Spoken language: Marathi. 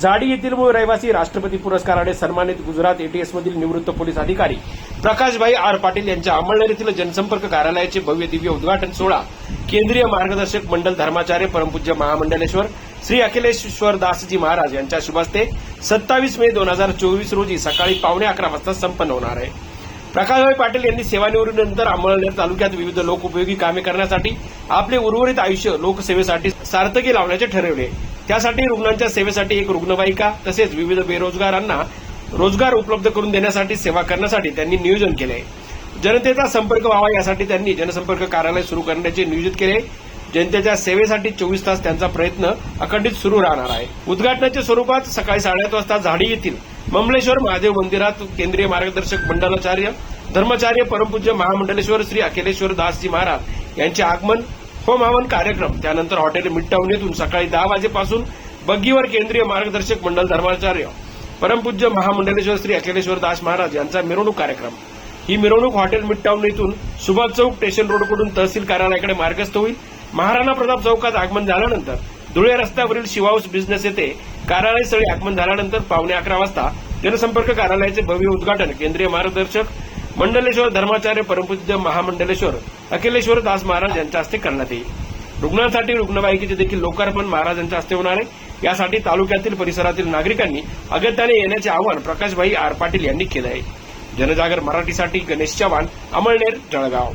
जाडी येथील मूळ रहिवासी राष्ट्रपती पुरस्काराने सन्मानित गुजरात एटीएस मधील निवृत्त पोलीस अधिकारी प्रकाशभाई आर पाटील यांच्या अंमळनेर येथील जनसंपर्क कार्यालयाचे भव्य दिव्य उद्घाटन सोहळा केंद्रीय मार्गदर्शक मंडल धर्माचार्य परमपूज्य महामंडलेश्वर श्री अखिलेश्वर दासजी महाराज यांच्या शुभहस्ते सत्तावीस मे दोन हजार चोवीस रोजी सकाळी पावणे अकरा वाजता संपन्न होणार आहे. प्रकाशभाई पाटील यांनी सेवानिवृत्तीनंतर अंमळनेर तालुक्यात विविध लोकउपयोगी कामे करण्यासाठी आपले उर्वरित आयुष्य लोकसेवेसाठी सार्थकी लावण्याचे ठरवले. त्यासाठी रुग्णांच्या सेवेसाठी एक रुग्णवाहिका तसेच विविध बेरोजगारांना रोजगार उपलब्ध करून देण्यासाठी सेवा करण्यासाठी त्यांनी नियोजन केले. जनतेचा संपर्क व्हावा यासाठी त्यांनी जनसंपर्क कार्यालय सुरू करण्याचे नियोजित केले. जनतेच्या सेवेसाठी चोवीस तास त्यांचा प्रयत्न अखंडित सुरू राहणार आहे. उद्घाटनाच्या स्वरूपात सकाळी साडेआठ वाजता झाडी येथील ममलेश्वर महादेव मंदिरात केंद्रीय मार्गदर्शक मंडलाचार्य धर्माचार्य परमपूज्य महामंडलेश्वर श्री अखिलेश्वर दासजी महाराज यांचे आगमन होम हवन कार्यक्रम. त्यानंतर हॉटेल मिडटाऊन येथून सकाळी दहा वाजेपासून बग्गीवर केंद्रीय मार्गदर्शक मंडल धर्माचार्य परमपूज्य महामंडलेश्वर श्री अखिलेश्वर दास महाराज यांचा मिरवणूक कार्यक्रम. ही मिरवणूक हॉटेल मिडटाऊन येथून सुभाष चौक स्टेशन रोडकडून तहसील कार्यालयाकडे मार्गस्थ होईल. महाराणा प्रताप चौकात आगमन झाल्यानंतर धुळे रस्त्यावरील शिवाऊस बिझनेस येथे कार्यालय स्थळी आगमन झाल्यानंतर पावणे अकरा वाजता जनसंपर्क कार्यालयाचे भव्य उद्घाटन केंद्रीय मार्गदर्शक मंडलेश्वर धर्माचार्य परमपूज्य महामंडलेश्वर अखिलेश्वर दास महाराज यांच्या हस्ते करण्यात येईल. रुग्णांसाठी रुग्णवाहिकेचे देखील लोकार्पण महाराजांच्या हस्ते होणार आहे. यासाठी तालुक्यातील परिसरातील नागरिकांनी अगत्याने येण्याचे आवाहन प्रकाशभाई आर पाटील यांनी केलं आहे. जनजागर मराठीसाठी गणेश चव्हाण अमळनेर जळगाव.